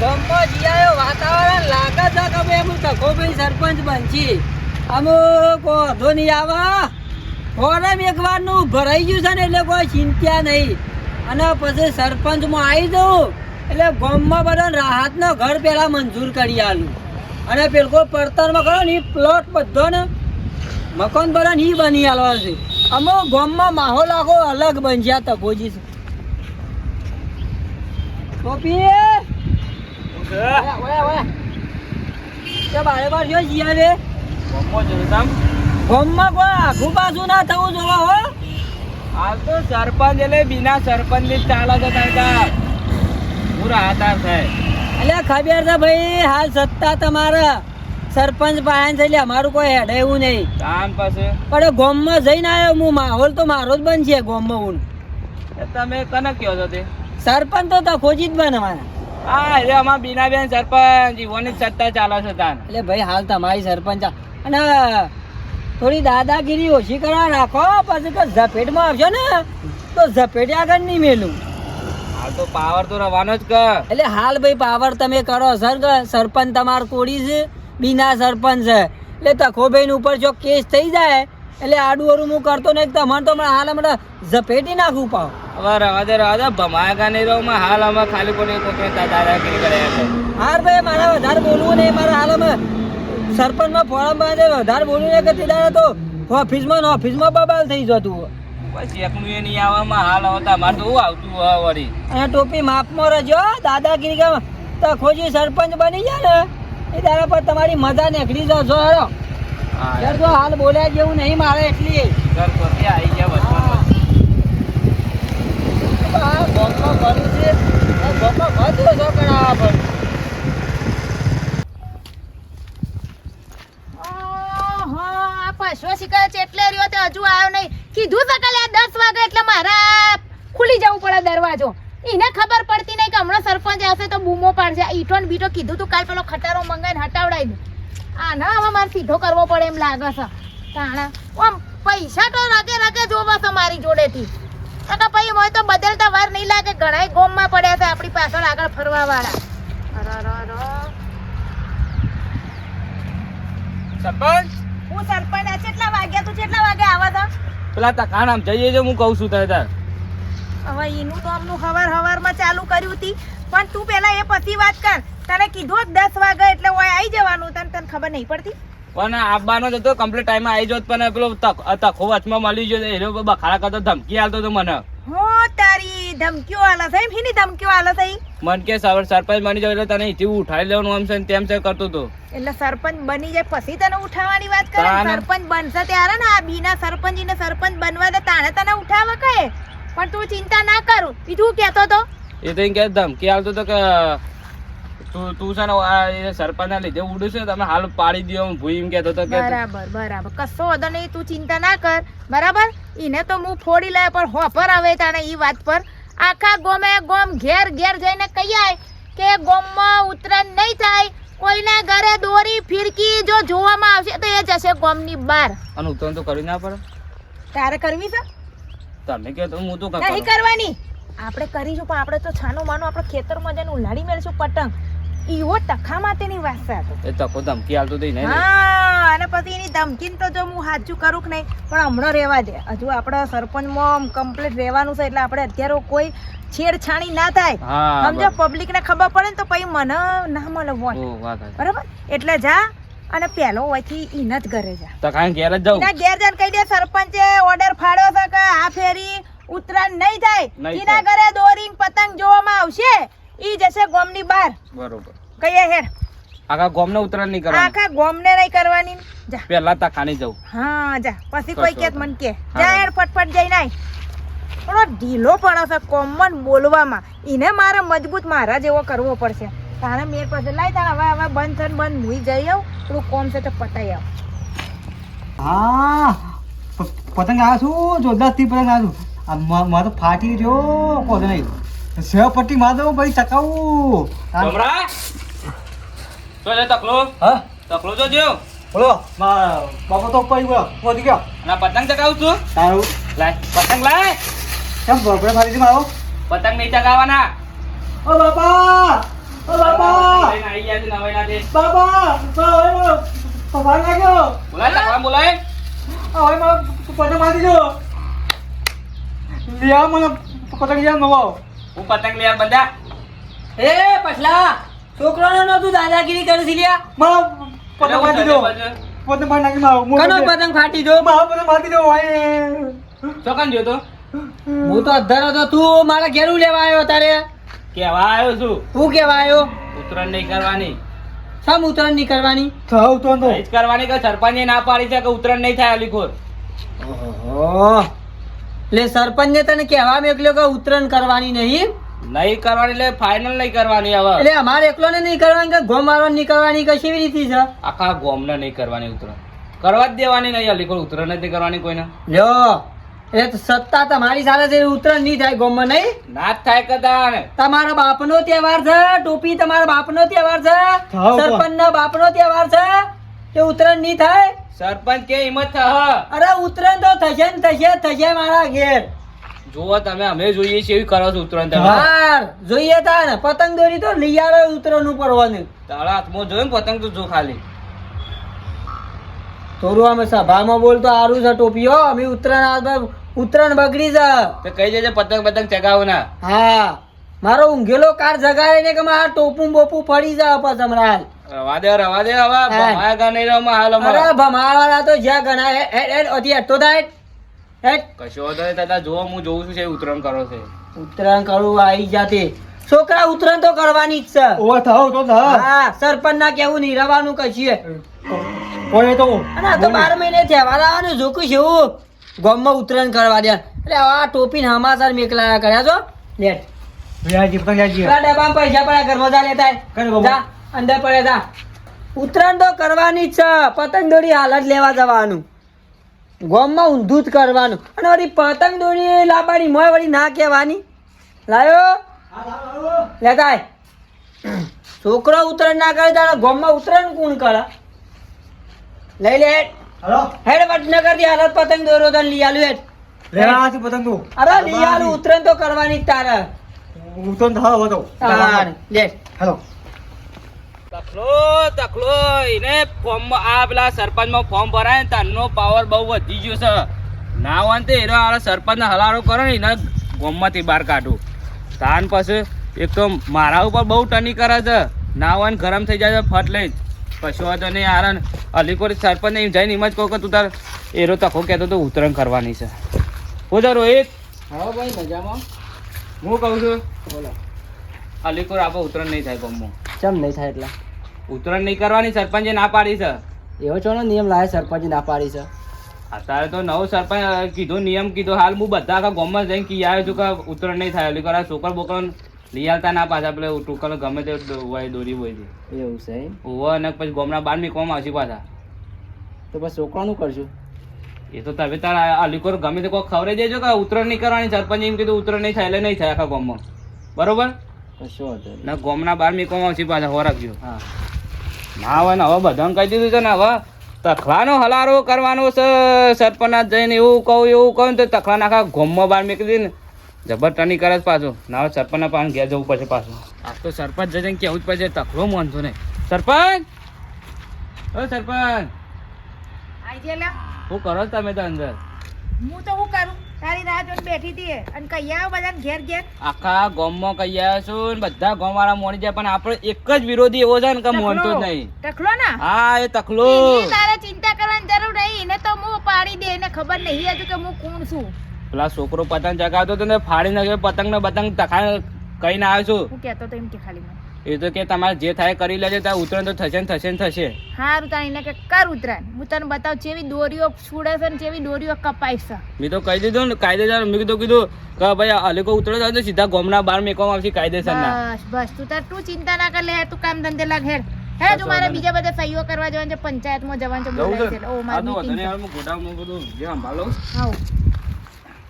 ગામમાં જીયાયો વાતાવરણ લાગે છે કે ભાઈ? અમે કખોભાઈ સરપંચ બનશી. અમે કોઈ વાંધો નહીં આવે. ફોરમ એક વારનું ભરાઈ ગયું છે ને એટલે કોઈ ચિંતા નહીં. અને પછી સરપંચમાં આવી જવું એટલે ગામમાં બધા રાહતનો ઘર પેલા મંજૂર કરી આલું. અને પેલો પડતરમાં કરો ને પ્લોટ બધો ને મકાન બધા નહીં બની આલવા છે. અમે ગામમાં માહોલ આખો અલગ બનશે આ તકોજી છે. ટોપી ઓયા. બારે જો જીયા રે કોઈ આઘું પાછું ના થવું જોવા હો હાલ તો સરપંચ એટલે બિના સરપંચની ચાલે છે તારકા પૂરા હાથાર થાય એટલે ખબર છે ભાઈ હાલ સત્તા તમારા સરપંચ પાસે છે એટલે અમારું કોઈ હેડે એવું નહીં કામ પાસે પણ ગોમમાં જઈને આવ્યો હું માહોલ તો મારો જ બનશે ગામમાં હું તમે કને કયો છો તે સરપંચ તો ખોજી જ બનવાના હા એટલે અમાર બીના બેન સરપંચ ઈવોની જ સત્તા ચાલે છે તાન. એટલે ભાઈ હાલ તમારી સરપંચ અને થોડી દાદાગીરી ઓછી કરવા રાખો પછી તો ઝપેટમાં આવશો ને તો ઝપેટ આગળ નહીં મેલું. હાલ તો પાવર તો રવાનો જ કર એટલે હાલ ભાઈ પાવર તમે કરો સર સરપંચ તમાર કોડી છે બીના સરપંચ છે. એટલે તખોભાઈ ઉપર જો કેસ થઈ જાય એટલે આડું અરું હું કરતો નહીં તમારે તો હમણાં હાલ હમણાં ઝપેટી નાખું પાવ. હવે રવા દે રવા દે ભમાયા નહીં રહો માં હાલ અમે ખાલી કોઈ કોઈ દાદાગીરી કર્યા છે. હાર ભાઈ મારે વધારે બોલવું નહીં મારા હાલ અમે સરપંચમાં ફોરમ બાંધે વધારે બોલવું નહીં કરતી દાદા તો ઓફિસમાં ને ઓફિસમાં બબાલ થઈ જતું. પછી એકનું એ નહીં આવવામાં હાલ આવતા મારે તો આવતું હોય વળી. અને ટોપી માપમાં રજો દાદાગીરી તો ખોજી સરપંચ બની જાય ને એ દાડા પર તમારી મજા નીકળી જશો હેરો યાર જો હાલ બોલ્યા જેવું નહીં મારે એટલી. ઘર પરથી આવી ગયા વચમાં આ ગામમાં ભરું છે. બધું કરાવવા એટલે રહ્યો તે હજુ આવ્યો નહીં. કીધું તો કાલે દસ વાગે એટલે મારા ખુલી જવું પડે દરવાજો. એને ખબર પડતી નહીં કે હમણાં સરપંચ આવશે તો બૂમો પાડશે. ઈટો ને બીટો કીધું તું કાલ પેલો ખટારો મંગાઈને હટાવડાવી દે. આ ના હવે મારે સીધો કરવો પડે એમ લાગે છે. તાણા આમ પૈસા તો રગે રગે જોવા છે મારી જોડેથી. કાકા ભાઈ હોય તો બદલતા વાર નહીં લાગે ઘણાય ગોમમાં પડ્યા છે આપણી પાછળ આગળ ફરવા વાળા સરપંચ? હું સરપંચ કેટલા વાગ્યા તું કેટલા વાગે આવા તા પેલા તકાન આમ જઈએ હું કહું છું તને તાર. હવે એનું તો અમનું હવાર હવારમાં ચાલુ કર્યું હતી પણ તું પેલા એ પછી વાત કર. તને કીધું જ દસ વાગે એટલે ઓય આવી જવાનું તને તને ખબર નહીં પડતી? પણ આવવાનો જ હતો કમ્પ્લીટ ટાઈમ આવી જોત પણ પેલો તખો વચમાં મળી ગયો એનો બખાડા કરતો ધમકી આલતો તો મને. હો તારી ધમકીઓ આલે છે હીની ધમકીઓ આલે છે મન કે સર- સરપંચ બની જાવ એટલે તને અહીંથી ઉઠાડી લેવાનું આમ છે તેમ છે કરતો હતો. એટલે સરપંચ બની જાય પછી તને ઉઠાવવાની વાત કરે? સરપંચ બનશે ત્યારે ને આ બીના સરપંચ ને સરપંચ બનવા દે તાણે તને ઉઠાવે કહે? પણ તું ચિંતા ના કરું. બીજું કહેતો તો? એ તો એમ કે ધમકી આલતો તો કે તું તું છે ને આ સરપંચના લીધે ઉડું છે તમે હાલ પાડી દો હું ભૂઈ એમ કહેતો હતો કે બરાબર બરાબર. કશો વધો નહીં તું ચિંતા ના કર બરાબર? ઈને તો હું ફોડી લે પણ હોપર આવે તાને ઈ વાત પર. આખા ગોમે ગોમ ઘેર ઘેર જઈને કહી આય કે ગોમમાં ઉતરાણ નહીં થાય કોઈના ઘરે દોરી ફિરકી જો જોવામાં આવશે તો એ જશે ગોમની બહાર. અને ઉત્તરાયણ તો કરી ના પડે. તારે કરવી છે? તમે કહો તો હું તો કાં નહીં કરવાની. આપણે કરીશું પણ આપણે તો છાનો માનો આપણે ખેતરમાં જઈને ઉલાડી મેળશું પતંગ. ઈવો ટખા માટેની વાત છે એ તકો ધમકી આલતો દઈ નહીં હા અને પછી એની ધમકીને તો જો હું સાચું કરું કે નહીં પણ હમણાં રહેવા દે. હજુ આપણે સરપંચમાં કમ્પ્લીટ રહેવાનું છે એટલે આપણે અત્યારે કોઈ છેડછાણી ના થાય. સમજો પબ્લિક ને ખબર પડે ને તો પછી મને ના મળે વોટ સાચી. બરાબર? એટલે જા અને પેલો હોયથી ઈન જ ઘરે જા. તો કાંઈ ઘેર જ એના ઘેર જઈને કહી દે સરપંચે ઓર્ડર ફાડ્યો છે કે આ ફેરી ઉતરાણ નહીં થાય. એના ઘરે દોરી પતંગ જોવામાં આવશે ઈ જશે ગોમની બહાર. બરોબર. કહીએ હેડ આખા ગોમને ઉત્તરાયણ નહીં કરવાની? આખા ગોમને નહીં કરવાની. જા. પહેલા તખાની જવું. હા જા. પછી કોઈ કેત મન કે. જા હા. યાર ફટફટ જઈ નાય થોડો ઢીલો પડે છે કોમન બોલવામાં. એને મારે મજબૂત મારા જેવો કરવો પડશે. તારા મેર પાસે લાય તારા હવે હવે બંધ થઈને બંધ હું જઈ આવ. થોડું કોમ છે તો પટાઈ આવ. હા. પતંગ આ છું જોરદારથી પતંગ આ છું મારે ફાટી રહ્યો કોતો નહીં સેવ પટ્ટી દઉં ભાઈ ટકાવું. જમરા તો લે તકલો? હા? તકલો જો જો બોલો બાબા બાપા તો ઉપર ગયો પહોંચી ગયો. ના પતંગ ચગાવું છું. તારું? લાય પતંગ લાય. કેમ બપોરે ફાટી મારો? પતંગ નહીં ચગાવવાના. ઓ બાપા! ઓ લઈને આઈ ગયા છે નવાઈનાથી. બાબા બાબા પપ્પા લાગ્યો. બોલાય બોલાય. હવે મારો પતંગ મારી દો લ્યા મને પતંગ લ્યા નવો. હું પતંગ આવ બંધા એ પછલા છોકરાનો નતું દાદાગીરી કરે છે લ્યા? મારો પતંગ મારી દો. પતંગ મારી નાખી મારો કનો પતંગ ફાટી દો? મારો પતંગ મારી દો ભાઈ. ચોકન જોતો હું તો અધર હતો. તું મારા ઘેરું લેવા આવ્યો તારે કેવા આવ્યો છું? તું કેવા આવ્યો? ઉત્તરાયણ નહીં કરવાની. સમ ઉતરણ નહીં કરવાની? થા ઉતરણ તો. જ કરવાની કે સરપંચે ના પાડી છે કે ઉતરણ નહીં થાય અલીખોર ઓહો. એટલે સરપંચ ને તને કહેવા મોકલ્યો કે ઉતરણ કરવાની નહીં? નહીં કરવાની એટલે ફાઇનલ નહીં કરવાની હવે. એટલે અમારે એકલો ને નહીં કરવાની કે ગોમ મારવાની નહીં કરવાની? કે કેવી રીતે છે? આખા ગોમને નહીં કરવાની ઉત્તરાયણ. કરવા જ દેવાની નહીં અલી. કોઈ જ નથી કરવાની કોઈને. લ્યો. એટલે તો સત્તા તમારી સાથે છે ઉતરણ નહીં થાય ગોમ નહીં? ના થાય કદા ને તમારા બાપનો તહેવાર છે ટોપી તમારા બાપનો તહેવાર છે સરપંચ. સરપંચના બાપનો તહેવાર છે. કે ઉતરણ નહીં થાય? સરપંચ કે હિંમત થા અરે ઉતરણ તો થશે ને થશે થશે મારા ઘેર. જુઓ તમે અમે જોઈએ છીએ એવી કરો છો ઉત્તરાયણ તમે. હાર જોઈએ તા ને. પતંગ દોરી તો લઈ આવે ઉતરણ ઉપરવાનું તારા હાથમાં જોયું પતંગ તો જો ખાલી. થોડું અમે સભામાં બોલતો સારું છે ટોપીઓ. અમે ઉતરણ આ- ઉતરણ બગડી છે. તો કહી જજે પતંગ પતંગ ચગાવો ના. હા. મારો ઊંઘેલો કાર જગાડે ને કે મારા ટોપું બોપું ફરી જાય પછી હમણાં રવા દે રવા દે હવે. ભમાયા ગા નહીં રમવા હાલ અરે ભમાવાળા તો જ્યાં ગણા હે હે હે અધી તો થાય. હેઠ. કશો વાંધો દાદા જો હું જોઉં છું છે ઉત્તરાયણ કરો છે. ઉત્તરાયણ કરવું આવી જાતે. છોકરા ઉત્તરાયણ તો કરવાની જ છે. ઓ થાવ તો થા હા સરપંચ ના કેવું નહીં રવાનું કશીએ કોઈ તો. અને તો બાર મહિને તહેવાર આવવાનું જોખું છે એવું ગામમાં ઉત્તરાયણ કરવા દે. એટલે આ ટોપી ને હમાસર મેકલાયા કર્યા છો? લેટ વ્યાજી પૈસા પડ્યા ઘરમાં જા લેતા આય. કરે બાબા. જા. અંદર પડે જા ઉત્તરાયણ તો કરવાની છે. પતંગ દોરી હાલત લેવા જવાનું. ગોમમાં ઊંધું જ કરવાનું. અને વળી પતંગ દોરી લાવવાની મોય વળી ના કહેવાની. લાયો. લેતા છોકરો ઉત્તરાયણ ના કરે તારા ગોમમાં ઉત્તરાયણ કોણ કરે? લઈ લે હેડ. વડનગરથી હાલત પતંગ દોરો તો લઈ આલું હેડ. પતંગ તું અરે લઈ આલું. ઉત્તરાયણ તો કરવાની તારે. ઉત્તરાયણ થાવ હતો લે. હેલો. તકલો તકલો એને ફોર્મ આ પેલા સરપંચમાં ફોર્મ ભરાય ને તારનો પાવર બહુ વધી ગયો છે. ના હોય ને તો એનો આ સરપંચને હલારો કરો ને એને ગોમમાંથી બહાર કાઢું. તાન પછી એક તો મારા ઉપર બહુ ટની કરે છે. ના હોય ને ગરમ થઈ જાય છે ફટ લઈ. કશો વાંધો નહીં આરણ અલીકોર સરપંચને એમ જઈને એમ જ કહું કે તું તાર એરો તકો કહેતો તો ઉતરણ કરવાની છે. હું તો રોહિત. હા ભાઈ મજામાં. હું કહું છું? બોલો. અલીકોર આપણે ઉતરણ નહીં થાય ગમમાં. ચમ નહીં થાય એટલે. ઉત્તરાયણ નહીં કરવાની સરપંચે ના પાડી છે. એવો છો નિયમ લાવે સરપંચ ના પાડી છે? અત્યારે તો નવો સરપંચ કીધો નિયમ કીધો હાલ હું બધા આખા ગામમાં જઈને કી આવ્યો છું કે ઉત્તરાયણ નહીં થાય. એટલે આ છોકરા બોકરા લઈ આવતા ના પાછા પેલે ટુકડો ગમે તે હોય દોરી હોય છે એવું છે ઓવો અને પછી ગામના બાર મીકવામાં આવશે પાછા. તો પછી છોકરાનું કરશું? એ તો તમે તારા અલીકોર ગમે તે કોઈ ખવડાવી દેજો કે ઉત્તરાયણ નહીં કરવાની સરપંચ એમ કીધું ઉત્તરાયણ નહીં થાય એટલે નહીં થાય આખા ગામમાં. બરોબર? કશો ના ગોમના ને ગામના બાર મીકવામાં આવશે પાછા હોરાક રાખજો. હા. ના હોય ને હવે બધાને કહી દીધું છે ને હવે તખલાનો હલારો કરવાનો છે સરપંચ જઈને એવું કહું એવું કહું ને તો તખલા નાખા ગોમમાં બહાર મૂકી દે ને. જબર ટની કરે છે પાછું. ના હવે સરપંચના પાસે ઘેર જવું પડશે પાછું. આ તો સરપંચ જઈને કેવું જ પડશે તખલો માનતો નહીં સરપંચ! ઓ સરપંચ! આઈ જે શું કરો છો તમે તો અંદર? હું તો હું કરું? તારી રાહ જોઈને બેઠી હતી અને કઈ આવ્યો બધા ઘેર ઘેર. આખા ગામમાં કહી આવ્યા છું ને બધા ગામવાળા મોની જાય પણ આપણે એક જ વિરોધી એવો છે ને કે મોનતો જ નહીં. ટકલો ના? હા એ તખલો તારે ચિંતા કરવાની જરૂર નહીં. એને તો હું પાડી દે એને ખબર નહીં હજુ કે હું કોણ છું. પેલા છોકરો પતંગ ચગાવતો તો ને ફાડી નાખ્યો પતંગ ને પતંગ તખા કહીને આવ્યો છું. હું કહેતો તો એમ કે ખાલી મને. એ તો કે તમારે જે થાય કરી લેજો ત્યાં ઉતરણ તો થશે ને થશે ને થશે. હારું તાણ એને કે કર ઉતરાણ હું તને બતાવ જેવી દોરીઓ છૂડે છે ને જેવી દોરીઓ કપાય છે. મેં તો કહી દીધું ને કાયદેસર. મેં કીધું કીધું કે ભાઈ અલીકો ઉતરો જાય તો સીધા ગોમના બાર મેકવામાં આવશે કાયદેસર ના બસ બસ. તું તાર તું ચિંતા ના કર લે તું કામ ધંધે લાગ હેડ. હે તું મારે બીજા બધા સહીઓ કરવા જવાનું છે પંચાયતમાં જવાનું છે બોલાય છે. ઓ મારી વધુ છે. હું ગોડાઉનમાં બધું જે સંભાળો. હાઉ.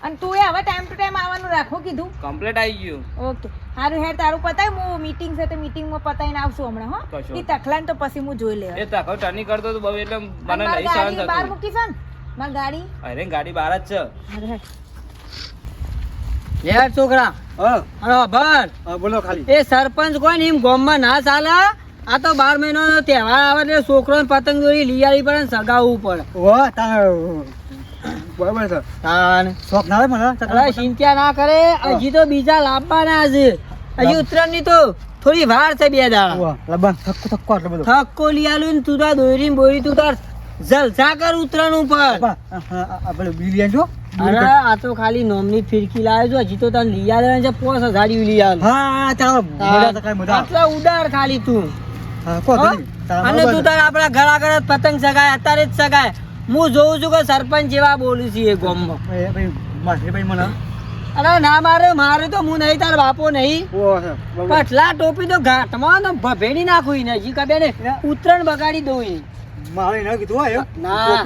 અને તું એ હવે ટાઈમ ટુ ટાઈમ આવવાનું રાખો કીધું? કમ્પ્લીટ આવી ગયું. ઓકે હારું હેર તારું પતાય? હું મીટિંગ છે તે મીટિંગમાં પતાઈને આવશું હમણાં હો? એ તખલાન તો પછી હું જોઈ લેવા. એ તકો ટર્નિંગ કરતો તો બહુ એટલે મને નહીં સહન ગાડી બહાર મૂકી છે ને મારી ગાડી? અરે ગાડી બહાર જ છે. હેડ છોકરા. હા. અરે ભર બોલો ખાલી. એ સરપંચ કોઈ ને એમ ગોમમાં ના ચાલે? આ તો બાર મહિનાનો તહેવાર આવે એટલે છોકરોને પતંગ દોરી લઈ આવી પડે ને સગાવવું પડે. વાહ તાર બરાબર છે. તાન. શોખ ના મને અરે ચિંતા ના કરે. હજી તો બીજા લાવવાના છે. હજી ઉત્તરાયણની તો થોડી વાર છે બે દાડા. લબન થક્કો થક્કો આટલો બધો. થક્કો લઈ આલું તું તાર દોરી બોરી તું તાર જલસા કર ઉત્તરાયણ ઉપર. બાપા, આ- આ- આ- આ પેલું બિલ લેજો અરે આ તો ખાલી નોમની ફિરકી લાવે છો. હજી તો તને લઈ આવે છે પોસ હજારી લઈ આવે હા ચાલો આટલા ઉડાર ખાલી તું. અને તું છે. તાર આપણા ઘર આગળ પતંગ સગાય અત્યારે જ સગાય. હું જોઉં છું કે સરપંચ જેવા બોલું છું એ ગામમાં. ભાઈ મને. અરે ના મારે મારે તો હું નહીં તાર બાપો નહીં. પટલા ટોપી તો ઘાટમાં ભભેડી નાખું ને જી કબે ને ઉત્તરાયણ બગાડી દઉં. મારે ના કીધું હોય ના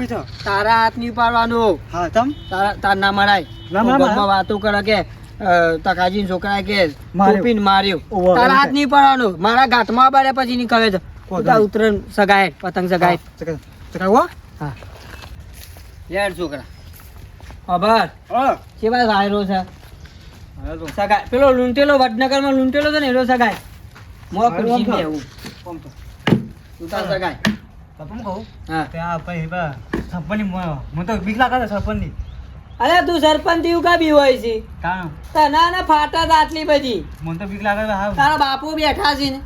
તારા હાથની પાડવાનો હા તમ? તારા તાર ના મરાય ના. વાતો કરે કે તકાજી છોકરા કે માર્યો. ટોપીને માર્યો. તારા હાથની પાડવાનો મારા ઘાટમાં બારે પછી નીકળે છે. તાર સગાય પતંગ સગાય ચકા હા. લેડ છોકરા. અભાર હા. કેવા વાયરો છે? સગાય પેલો લૂંટેલો વડનગરમાં લૂંટેલો છે ને એનો સગાય મો કોમ તો. તું. સગાય બાપા કહું? હા. ત્યાં ભાઈ બા સરપંચની મ- તો બીક લાગે અરે તું સરપંચ થયું કા બી હોય છે. કારણ તના ને ફાટા આટલી બધી. મને તો બીક લાગે હા તારા બાપુ બેઠા છે ને.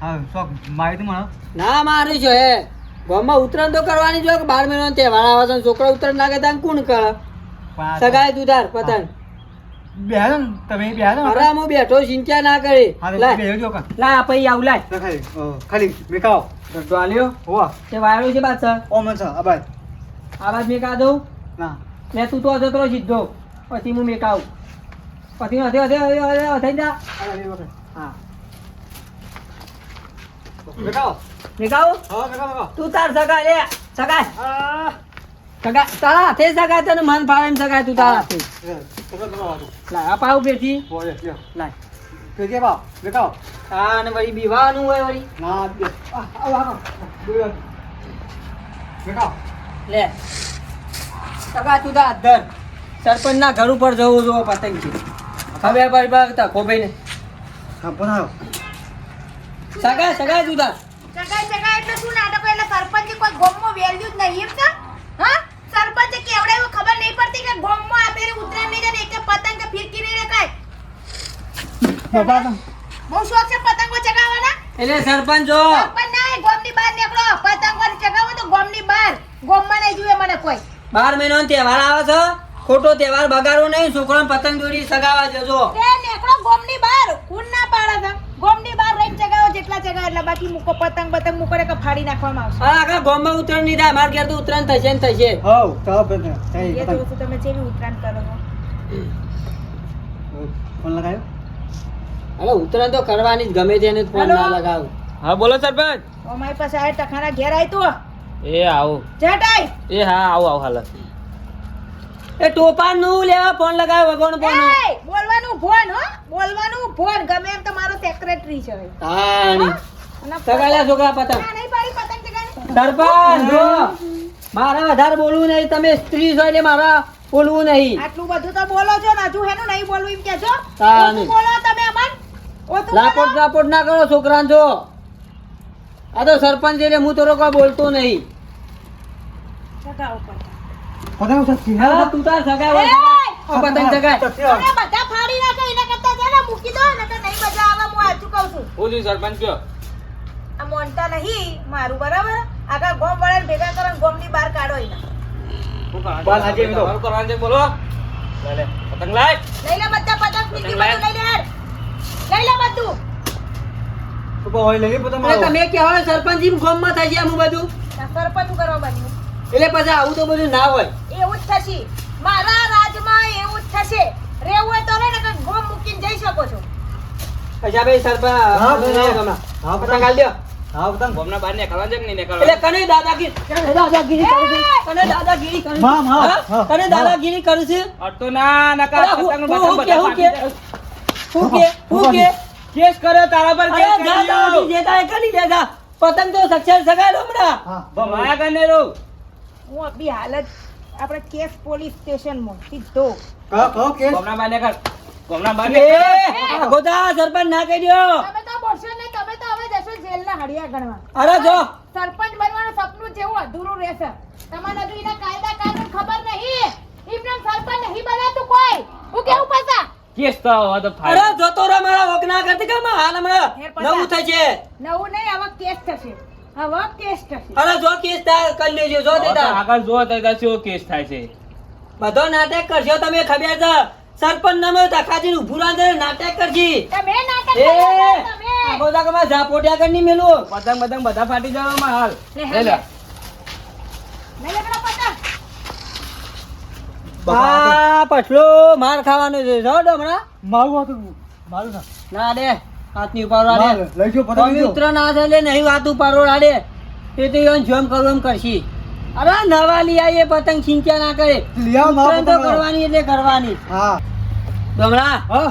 હા શોખ. મારી તું મને ના મારી છે હે. ગામમાં ઉતરણ તો કરવાની જો કે બાર મહિનાનો તહેવાર આવે છે છોકરા ઉતરણ લાગે ત્યાં કોણ કરે સગાય તું તાર પતંગ બેહો તમે બેહો ને અરે હું બેઠો ચિંતા ના કરી લા તો જો કા લાય આવ ખાલી મેકાવ આલ્યો હોવા તે વાયરો છે બાદ ઓમ છે આ બાય આ મેકા દઉં ના મેં તું તો અધતરો સીધો પછી હું મેકાવ પછી અધે અધે અધે વખત હા મેકાવ તું તાર લે હાથે તને મન ફાવે એમ તું તારા હાથે. લાય આ પાવ પેથી લાય. કે કે બા હા ને વળી બીવાનું હોય વળી. ના આવો આવો. લે. સગા તું તાર ધર. સરપંચ ના ઘર ઉપર જવું જોવો પતંગ છે ખબર પર પર ખોભાઈ ને હા બનાવો સગાય સગાય સગા જુદા. સગા સગા એટલે શું નાટકો? એટલે સરપંચ કોઈ ગોમમાં વેલ્યુ જ નહીં એમ હા? સરપંચ કેવડે એવું ખબર નહીં પડતી કે ગોમમાં આ પેલી ઉત્તરાયણ નહીં જાય એક પતંગ કે ફિરકી નહીં રખાય બાબા તો બહુ શોખ છે પતંગો ચગાવવાના? એટલે સરપંચ જો. સરપંચ ના ગોમની બહાર નીકળો. પતંગો ચગાવો તો ગોમની બહાર. ગોમમાં નહીં જુએ મને કોઈ. બાર મહિનો તહેવાર આવે છે. ખોટો તહેવાર બગાડવો નહીં. છોકરાને પતંગ દોરી સગાવા જજો. એ નીકળો ગોમની બહાર. ખૂન ના પાડે છે ગોમની બહાર રહીને ચગાવો જેટલા ચગાવો એટલા બાકી મૂકો પતંગ પતંગ મૂકો કે ફાડી નાખવામાં આવશે. આ આખા ગામમાં ઉતરણ નહીં થાય. મારા ઘેર તો ઉત્તરાયણ થશે ને થશે. હાઉ તો એ તમે જેવી ઉતરણ કરો ફોન લગાવ્યો અરે ઉતરણ તો કરવાની જ. ગમે તેને ફોન ના લગાવ. હા બોલો સરપંચ. અમારી પાસે આ ટખાના ઘેર આય તું એ આવો. જટાય એ હા આવો આવો હાલ. એ ટોપા નું લેવા ફોન લગાવ્યો ભગવાન ફોન. બોલવાનું ફોન હો. બોલવાનું ફોન. ગમે એમ તો મારો સેક્રેટરી છે હા? તાણી છોકરા પતંગ. ના, નહીં પાડી પતંગ સરપંચ જો. મારે વધારે બોલવું નહીં તમે સ્ત્રી છો એટલે મારા બોલવું નહીં. આટલું બધું તો બોલો છો ને હજુ હેનું નહીં બોલવું એમ કે છો? બોલો તમે અમન. લાપોટ લાપોટ ના કરો છોકરાને જો. આ તો સરપંચ એટલે હું તો કોઈ બોલતો નહીં. ચગાવો પતંગ. પતંગ છે? હા તું તાર સગાય પતંગ સગાય અરે બધા ફાડી નાખે એના કરતા છે ને મૂકી દો નકર નહીં મજા આવે હું આજુ કહું છું. હું સરપંચ કયો? આ મોનતા નહીં મારું બરાબર? આગળ ગોમ વાળાને ભેગા કરો ગોમની બહાર કાઢો એના? બાલ કરવાનું છે બોલો. લે લે પતંગ લાય. લઈ લે બધા પતંગ ફીરકી બધું લઈ લે. લઈ લે બધું. તમે સરપંચ ગામમાં થાય જાય હું બધું? સરપંચ કરવા બન્યું એટલે પછી આવું તો બધું ના હોય. એવું જ થશે. મારા રાજમાં એવું જ થશે. રેવું હોય તો રે ને કે ગોમ મૂકીને જઈ શકો છો. પછી ભાઈ સરપા હા, નહીં હા. પતંગ આલ દ્યો. હા પતંગ ગોમના બહાર નીકળવા જ નહીં નીકળવા એટલે કને દાદાગીરી કને દાદાગીરી કરું છું? કને દાદાગીરી કરું છું? મામ, હા, કને દાદાગીરી કરું છું? અડતો ના નકા હું કે, બધા હું કે? હું. કે? હું. કે કેસ કર્યો તારા પર કેસ કર્યો. દાદાગીરી જે તારે કરી દેતા પતંગ તો સક્ષર સગાડો હમણાં. હા ભમાયા કને રહું. હું અભી હાલત આપણે કેસ પોલીસ સ્ટેશનમાં સીધો કહો કહો કે ગોમના બહાર નીકળ. ગોમના એ! આ સરપંચ ના કહી દો તમે તો બોલશો ને તમે તો હવે જશો જેલના હડિયા ગણવા. અરે જો. સરપંચ બનવાનું સપનું જેવું અધૂરું રહેશે. તમારે હજુ એના કાયદા કાનૂન ખબર નહીં. એમને સરપંચ નહીં બનાતું કોઈ. હું કેવું પાછા? કેસ તો હવે તો અરે જોતો રહો મારા વોક કરતી કે માં હાલ હમણાં નવું થશે? નવું નહીં હવે કેસ થશે. હવે કેસ થશે. અરે જો કેસ થાય કરી લેજો જો દેતા. આગળ જો તો ત્યાં કેવો કેસ થાય છે. બધો નાટક કરશો તમે ખબર છે? સરપંચ નામે તખાજી ઊભું રાંધે નાટક કરજી. તમે નાટક એ કમા ઝાપોટિયા કરી મેલું. પતંગ પતંગ બધા ફાટી જવામાં હાલ. લે, પછલો માર ખાવાનો છે. જો ડમણા. મારું હતું. મારું ના. ના દે. હાથની ઉપર રાડે લઈ જાઓ પતંગ લઈ પવિત્ર ના છે નહીં વાત ઉપર આડે. એ તો ઈવન જોમ કરું એમ કરશી. અરે નવા લઈ પતંગ ચિંતા ના કરે. તો કરવાની એટલે કરવાની. હા. ડમણા હા.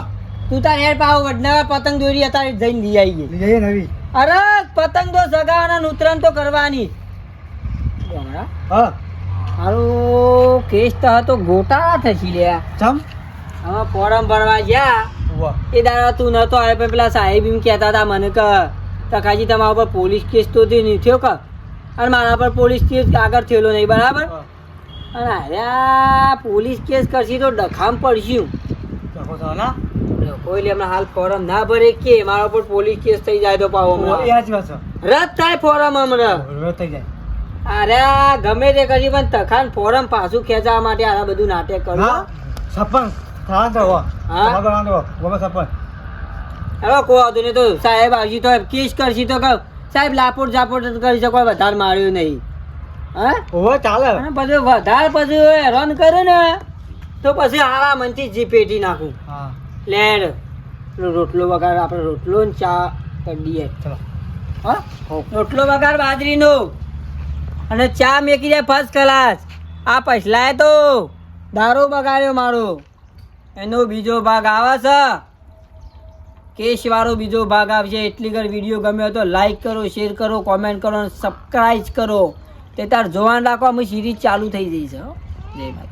તું તાર હેર પાવ વડનવા પતંગ દોરી અત્યારે જઈને લઈ આવીએ. લઈ નવી. અરે પતંગ તો સગાવાના ને તો કરવાની. ડમણા હા. મારો કેસ તો હતો ગોટાળા થશી લ્યા. ચમ? હવે ફોરમ ભરવા ગયા. એ દાડા તું નતો આવ્યો પણ પેલા સાહેબ એમ કહેતા હતા મને કે તકાજી તમારા ઉપર પોલીસ કેસ તો નહીં થયો કે? અને મારા પર પોલીસ કેસ આગળ થયેલો નહીં બરાબર? અને અરે પોલીસ કેસ કરશી તો ડખામ પડશું. કોઈ હમણાં હાલ ફોરમ ના ભરે કે મારા ઉપર પોલીસ કેસ થઈ જાય તો પાવો રદ થાય ફોરમ હમણાં. રોજ થઈ જાય. અરે ગમે તે કરી પણ તખાન ફોરમ પાછું ખેંચવા માટે આ બધું નાટક કરું. સરપંચ. થવાનું તો હોવા. હા? તમારે તો ગમે સરપંચ. હવે કોઈ વાંધો નહીં તો સાહેબ આવજી તો કેસ કરશી તો કહું. સાહેબ લાપોટ જાપોટ કરી શકો વધારે માર્યું નહીં. હા? ઓવે ચાલે. અને પછી વધારે પછી હેરાન કરે ને તો પછી આરા મનથી જી પેટી નાખું. લેડ રોટલો વગાડ આપણે રોટલો ને ચા કરી દઈએ હા? રોટલો વગાર બાજરીનો. અને ચા મેકી જાય ફર્સ્ટ ક્લાસ આ પછલાય તો દારૂ બગાડ્યો મારો. એનો બીજો ભાગ આવે છે. કેશવાળો બીજો ભાગ આવશે. એટલી ઘર વીડિયો ગમ્યો તો લાઈક કરો શેર કરો કોમેન્ટ કરો અને સબસ્ક્રાઈબ કરો. તે તાર જોવાન રાખો. અમે સિરીઝ ચાલુ થઈ જઈ છે. જય માતા